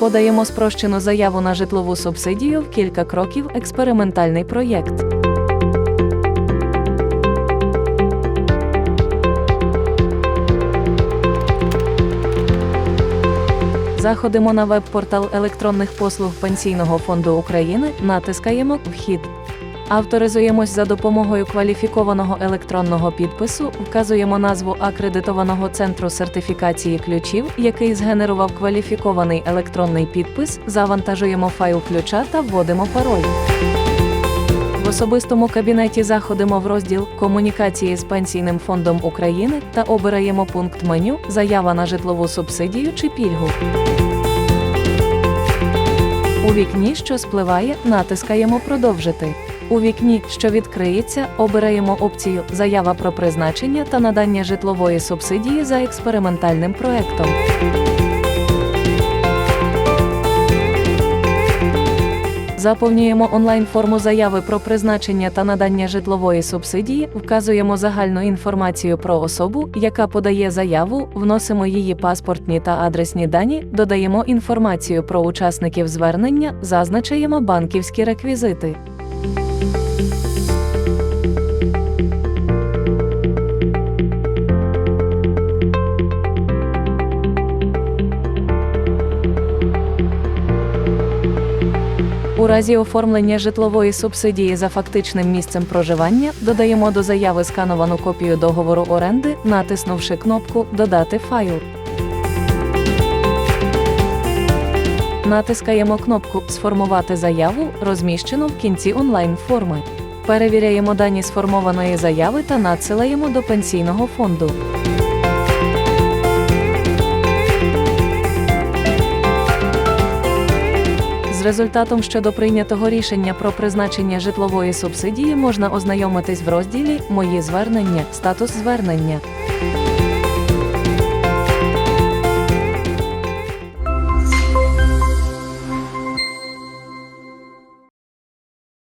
Подаємо спрощену заяву на житлову субсидію в кілька кроків експериментальний проєкт. Заходимо на веб-портал електронних послуг Пенсійного фонду України, натискаємо Вхід. Авторизуємось за допомогою кваліфікованого електронного підпису, вказуємо назву акредитованого центру сертифікації ключів, який згенерував кваліфікований електронний підпис, завантажуємо файл ключа та вводимо пароль. В особистому кабінеті заходимо в розділ Комунікації з Пенсійним фондом України та обираємо пункт меню Заява на житлову субсидію чи пільгу. У вікні, що спливає, натискаємо Продовжити. У вікні, що відкриється, обираємо опцію Заява про призначення та надання житлової субсидії за експериментальним проектом. Заповнюємо онлайн-форму заяви про призначення та надання житлової субсидії, вказуємо загальну інформацію про особу, яка подає заяву, вносимо її паспортні та адресні дані, додаємо інформацію про учасників звернення, зазначаємо банківські реквізити. У разі оформлення житлової субсидії за фактичним місцем проживання додаємо до заяви скановану копію договору оренди, натиснувши кнопку Додати файл. Натискаємо кнопку Сформувати заяву, розміщену в кінці онлайн-форми. Перевіряємо дані сформованої заяви та надсилаємо до пенсійного фонду. З результатом щодо прийнятого рішення про призначення житлової субсидії можна ознайомитись в розділі Мої звернення, статус звернення.